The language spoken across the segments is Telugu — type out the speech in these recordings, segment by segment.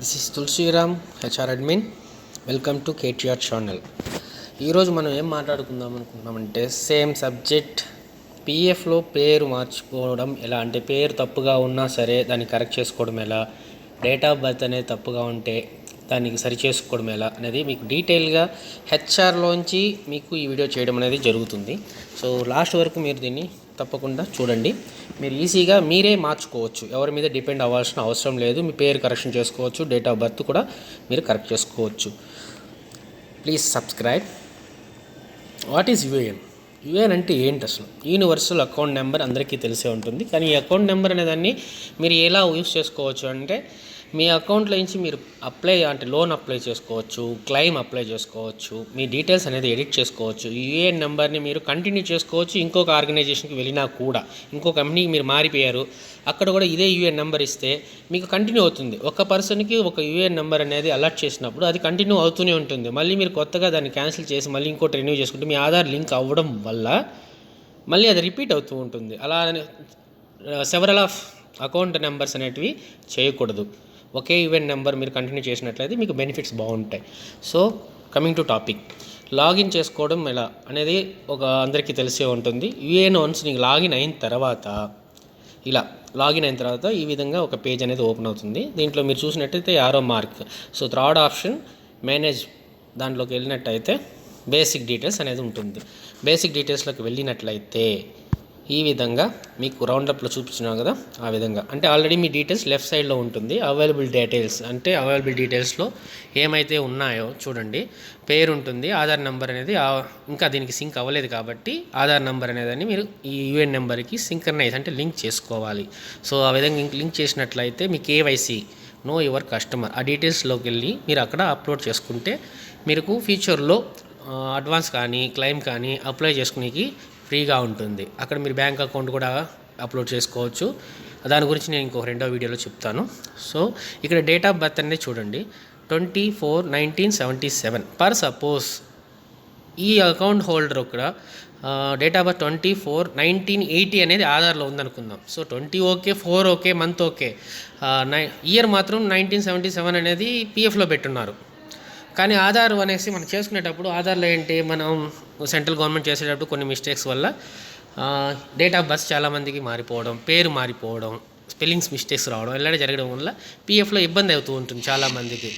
This is Tulasiram HR admin welcome to KTR channel ఈరోజు మనం ఏం మాట్లాడుకుందాం అనుకుంటున్నామంటే సేమ్ సబ్జెక్ట్ పిఎఫ్లో పేరు మార్చుకోవడం ఎలా? అంటే పేరు తప్పుగా ఉన్నా సరే దాన్ని కరెక్ట్ చేసుకోవడం ఎలా? డేట్ ఆఫ్ బర్త్ అనేది తప్పుగా ఉంటే దానికి సరి చేసుకోవడం ఎలా? అనేది మీకు డీటెయిల్గా హెచ్ఆర్లోంచి మీకు ఈ వీడియో చేయడం అనేది జరుగుతుంది. సో లాస్ట్ వరకు మీరు దీన్ని తప్పకుండా చూడండి. మీరు ఈజీగా మీరే మార్చుకోవచ్చు. ఎవరి మీద డిపెండ్ అవ్వాల్సిన అవసరం లేదు. మీ పేరు కరెక్షన్ చేసుకోవచ్చు. డేట్ ఆఫ్ బర్త్ కూడా మీరు కరెక్ట్ చేసుకోవచ్చు. Please subscribe. What is UAN? UAN అంటే ఏంటి అసలు? యూనివర్సల్ అకౌంట్ నెంబర్ అందరికీ తెలిసే ఉంటుంది. కానీ ఈ అకౌంట్ నెంబర్ అనేదాన్ని మీరు ఎలా యూస్ చేసుకోవచ్చు అంటే మీ అకౌంట్లో నుంచి మీరు అప్లై అంటే లోన్ అప్లై చేసుకోవచ్చు క్లెయిమ్ అప్లై చేసుకోవచ్చు మీ డీటెయిల్స్ అనేది ఎడిట్ చేసుకోవచ్చు యూఏఎన్ నెంబర్ని మీరు కంటిన్యూ చేసుకోవచ్చు ఇంకొక ఆర్గనైజేషన్కి వెళ్ళినా కూడా. ఇంకో కంపెనీకి మీరు మారిపోయారు అక్కడ కూడా ఇదే యూఏఎన్ నెంబర్ ఇస్తే మీకు కంటిన్యూ అవుతుంది. ఒక పర్సన్కి ఒక యూఏఎన్ నెంబర్ అనేది అలర్ట్ చేసినప్పుడు అది కంటిన్యూ అవుతూనే ఉంటుంది. మళ్ళీ మీరు కొత్తగా దాన్ని క్యాన్సిల్ చేసి మళ్ళీ ఇంకోటి రెన్యూ చేసుకుంటే మీ ఆధార్ లింక్ అవ్వడం వల్ల మళ్ళీ అది రిపీట్ అవుతూ ఉంటుంది. అలా సెవరల్ ఆఫ్ అకౌంట్ నెంబర్స్ అనేటివి చేయకూడదు. ఒకే ఈవెంట్ నెంబర్ మీరు కంటిన్యూ చేసినట్లయితే మీకు బెనిఫిట్స్ బాగుంటాయి. So coming to topic login చేసుకోవడం ఎలా అనేది ఒక అందరికీ తెలిసే ఉంటుంది. యూఏఎన్ వన్స్ నీకు లాగిన్ అయిన తర్వాత ఇలా లాగిన్ అయిన తర్వాత ఈ విధంగా ఒక పేజ్ అనేది ఓపెన్ అవుతుంది. దీంట్లో మీరు చూసినట్టయితే arrow mark so third option manage దాంట్లోకి వెళ్ళినట్టయితే బేసిక్ డీటెయిల్స్ అనేది ఉంటుంది. బేసిక్ డీటెయిల్స్లోకి వెళ్ళినట్లయితే ఈ విధంగా మీకు రౌండప్లో చూపించినాం కదా ఆ విధంగా. అంటే ఆల్రెడీ మీ డీటెయిల్స్ లెఫ్ట్ సైడ్లో ఉంటుంది. అవైలబుల్ డీటెయిల్స్ అంటే అవైలబుల్ డీటెయిల్స్లో ఏమైతే ఉన్నాయో చూడండి. పేరు ఉంటుంది ఆధార్ నెంబర్ అనేది ఇంకా దీనికి సింక్ అవ్వలేదు కాబట్టి ఆధార్ నెంబర్ అనేది మీరు ఈ యూఎన్ నెంబర్కి సింక్రనైజ్ అంటే లింక్ చేసుకోవాలి. సో ఆ విధంగా లింక్ చేసినట్లయితే మీ కేవైసీ నో యువర్ కస్టమర్ ఆ డీటెయిల్స్లోకి వెళ్ళి మీరు అక్కడ అప్లోడ్ చేసుకుంటే మీకు ఫ్యూచర్లో అడ్వాన్స్ కానీ క్లెయిమ్ కానీ అప్లై చేసుకునేకి ఫ్రీగా ఉంటుంది. అక్కడ మీరు బ్యాంక్ అకౌంట్ కూడా అప్లోడ్ చేసుకోవచ్చు. దాని గురించి నేను ఇంకో రెండో వీడియోలో చెప్తాను. సో ఇక్కడ డేట్ ఆఫ్ బర్త్ అనేది చూడండి. Twenty four nineteen seventy seven. Per suppose ఈ అకౌంట్ హోల్డర్ ఇక్కడ date of birth twenty four nineteen eighty అనేది ఆధార్లో ఉందనుకుందాం. So twenty okay four okay month okay. నై ఇయర్ మాత్రం నైన్టీన్ సెవెంటీ సెవెన్ అనేది పిఎఫ్లో పెట్టున్నారు. కానీ ఆధార్ అనేసి మనం చేసుకునేటప్పుడు ఆధార్లో ఏంటి మనం సెంట్రల్ గవర్నమెంట్ చేసేటప్పుడు కొన్ని మిస్టేక్స్ వల్ల డేట్ ఆఫ్ బర్త్ చాలామందికి మారిపోవడం పేరు మారిపోవడం స్పెల్లింగ్స్ మిస్టేక్స్ రావడం ఇలాంటి జరగడం వల్ల పిఎఫ్లో ఇబ్బంది అవుతూ ఉంటుంది చాలామందికి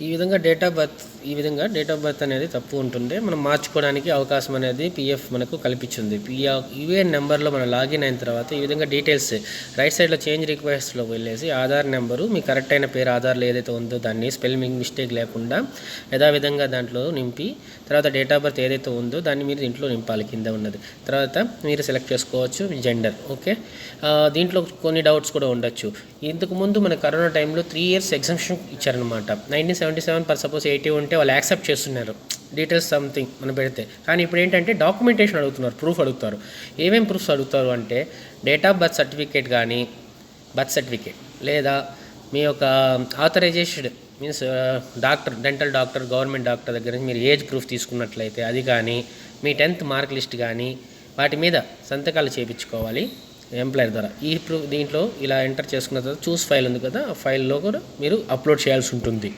ఈ విధంగా డేట్ ఆఫ్ బర్త్ ఈ విధంగా డేట్ ఆఫ్ బర్త్ అనేది తప్పు ఉంటుంటే మనం మార్చుకోవడానికి అవకాశం అనేది పిఎఫ్ మనకు కల్పించింది. పిఎఫ్ యూఏఎన్ నెంబర్లో మనం లాగిన్ అయిన తర్వాత ఈ విధంగా డీటెయిల్స్ రైట్ సైడ్లో చేంజ్ రిక్వెస్ట్లో వెళ్ళేసి ఆధార్ నెంబరు మీ కరెక్ట్ అయిన పేరు ఆధార్లో ఏదైతే ఉందో దాన్ని స్పెల్లింగ్ మిస్టేక్ లేకుండా యథావిధంగా దాంట్లో నింపి తర్వాత డేట్ ఆఫ్ బర్త్ ఏదైతే ఉందో దాన్ని మీరు దీంట్లో నింపాలి కింద ఉన్నది. తర్వాత మీరు సెలెక్ట్ చేసుకోవచ్చు జెండర్ ఓకే దీంట్లో కొన్ని డౌట్స్ కూడా ఉండొచ్చు. ఇంతకు ముందు మన కరోనా టైంలో త్రీ ఇయర్స్ ఎగ్జామ్షన్ ఇచ్చారనమాట nineteen seventy seven per suppose eighty ఉంటే వాళ్ళు యాక్సెప్ట్ చేస్తున్నారు. డీటెయిల్స్ సంథింగ్ మనం పెడితే. కానీ ఇప్పుడు ఏంటంటే డాక్యుమెంటేషన్ అడుగుతున్నారు ప్రూఫ్ అడుగుతారు. ఏమేమి ప్రూఫ్స్ అడుగుతారు అంటే డేట్ ఆఫ్ బర్త్ సర్టిఫికేట్ కానీ బర్త్ సర్టిఫికేట్ లేదా మీ యొక్క authorization means doctor dental doctor government doctor దగ్గర నుంచి మీరు ఏజ్ ప్రూఫ్ తీసుకున్నట్లయితే అది కానీ మీ టెన్త్ మార్క్ లిస్ట్ కానీ వాటి మీద సంతకాలు చేయించుకోవాలి ఎంప్లాయర్ ద్వారా. ఈ ప్రూఫ్ దీంట్లో ఇలా ఎంటర్ చేసుకున్న తర్వాత చూస్ ఫైల్ ఉంది కదా ఆ ఫైల్లో కూడా మీరు అప్లోడ్ చేయాల్సి ఉంటుంది.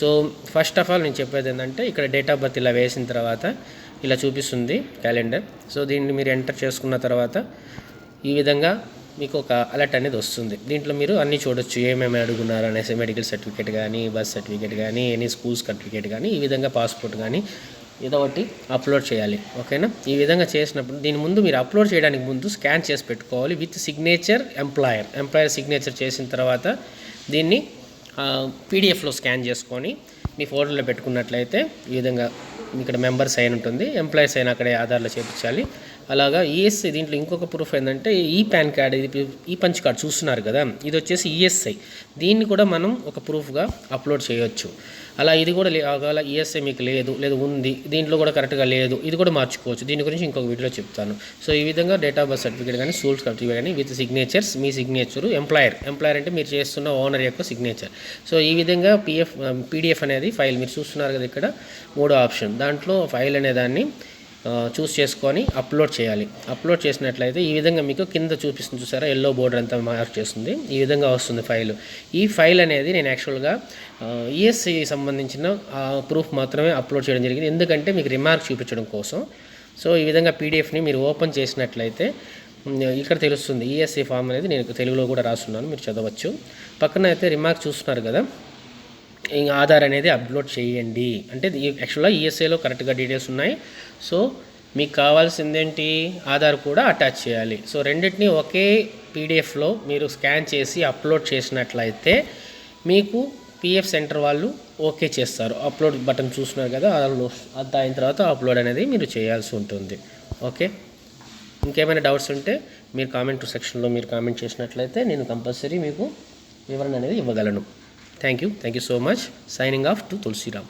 సో ఫస్ట్ ఆఫ్ ఆల్ నేను చెప్పేది ఏంటంటే ఇక్కడ డేట్ ఆఫ్ బర్త్ ఇలా వేసిన తర్వాత ఇలా చూపిస్తుంది క్యాలెండర్ సో దీన్ని మీరు ఎంటర్ చేసుకున్న తర్వాత ఈ విధంగా మీకు ఒక అలర్ట్ అనేది వస్తుంది. దీంట్లో మీరు అన్నీ చూడొచ్చు. ఏమేమి అడుగున్నారు అనేసి మెడికల్ సర్టిఫికేట్ కానీ బర్త్ సర్టిఫికేట్ కానీ ఎనీ స్కూల్ సర్టిఫికేట్ కానీ ఈ విధంగా పాస్పోర్ట్ కానీ ఏదో ఒకటి అప్లోడ్ చేయాలి. ఓకేనా ఈ విధంగా చేసినప్పుడు దీని ముందు మీరు అప్లోడ్ చేయడానికి ముందు స్కాన్ చేసి పెట్టుకోవాలి with signature employer employer signature చేసిన తర్వాత దీన్ని పీడిఎఫ్లో స్కాన్ చేసుకొని మీ ఫోటోలో పెట్టుకున్నట్లయితే ఈ విధంగా ఇక్కడ మెంబర్ సైన్ ఉంటుంది. ఎంప్లాయీ సైన్ అక్కడే ఆధార్లో చేపించాలి. అలాగా ఈఎస్ఐ దీంట్లో ఇంకొక ప్రూఫ్ ఏంటంటే ఈ పాన్ కార్డ్ ఇది ఈ పంచ్ కార్డ్ చూస్తున్నారు కదా ఇది వచ్చేసి ఈఎస్ఐ దీన్ని కూడా మనం ఒక ప్రూఫ్గా అప్లోడ్ చేయొచ్చు. అలా ఇది కూడా లే- ఒకవేళ ఈఎస్ఐ మీకు లేదు లేదు ఉంది దీంట్లో కూడా కరెక్ట్గా లేదు ఇది కూడా మార్చుకోవచ్చు. దీని గురించి ఇంకొక వీడియోలో చెప్తాను. సో ఈ విధంగా డేట్ ఆఫ్ బర్త్ సర్టిఫికేట్ కానీ స్కూల్ సర్టిఫికేట్ కానీ విత్ సిగ్నేచర్స్ మీ సిగ్నేచర్ ఎంప్లాయర్ ఎంప్లాయర్ అంటే మీరు చేస్తున్న ఓనర్ యొక్క సిగ్నేచర్ సో ఈ విధంగా పిఎఫ్ పీడిఎఫ్ అనేది ఫైల్ మీరు చూస్తున్నారు కదా ఇక్కడ మూడో ఆప్షన్ దాంట్లో ఫైల్ అనేదాన్ని చూస్ చేసుకొని అప్లోడ్ చేయాలి. అప్లోడ్ చేసినట్లయితే ఈ విధంగా మీకు కింద చూపిస్తుంది చూసారా? ఎల్లో బోర్డర్ అంతా మార్క్ చేస్తుంది. ఈ విధంగా వస్తుంది ఫైల్ ఈ ఫైల్ అనేది నేను యాక్చువల్గా ఈఎస్సి సంబంధించిన ప్రూఫ్ మాత్రమే అప్లోడ్ చేయడం జరిగింది. ఎందుకంటే మీకు రిమార్క్ చూపించడం కోసం. సో ఈ విధంగా పీడిఎఫ్ని మీరు ఓపెన్ చేసినట్లయితే ఇక్కడ తెలుస్తుంది. ఈఎస్సి ఫామ్ అనేది నేను తెలుగులో కూడా రాస్తున్నాను. మీరు చదవచ్చు. పక్కన అయితే రిమార్క్ చూస్తున్నారు కదా? ఆధార్ అనేది అప్లోడ్ చేయండి. అంటే యాక్చువల్గా ఈఎస్ఐలో కరెక్ట్గా డీటెయిల్స్ ఉన్నాయి. సో మీకు కావాల్సింది ఏంటి ఆధార్ కూడా అటాచ్ చేయాలి. సో రెండింటిని ఒకే పీడిఎఫ్లో మీరు స్కాన్ చేసి అప్లోడ్ చేసినట్లయితే మీకు పిఎఫ్ సెంటర్ వాళ్ళు ఓకే చేస్తారు. అప్లోడ్ బటన్ చూస్తున్నారు కదా అందులో అయిన తర్వాత అప్లోడ్ అనేది మీరు చేయాల్సి ఉంటుంది. ఓకే? ఇంకేమైనా డౌట్స్ ఉంటే మీరు కామెంట్ సెక్షన్లో మీరు కామెంట్ చేసినట్లయితే నేను కంపల్సరీ మీకు వివరణ అనేది ఇవ్వగలను. Thank you. Thank you so much. Signing off to Tulsi Ram.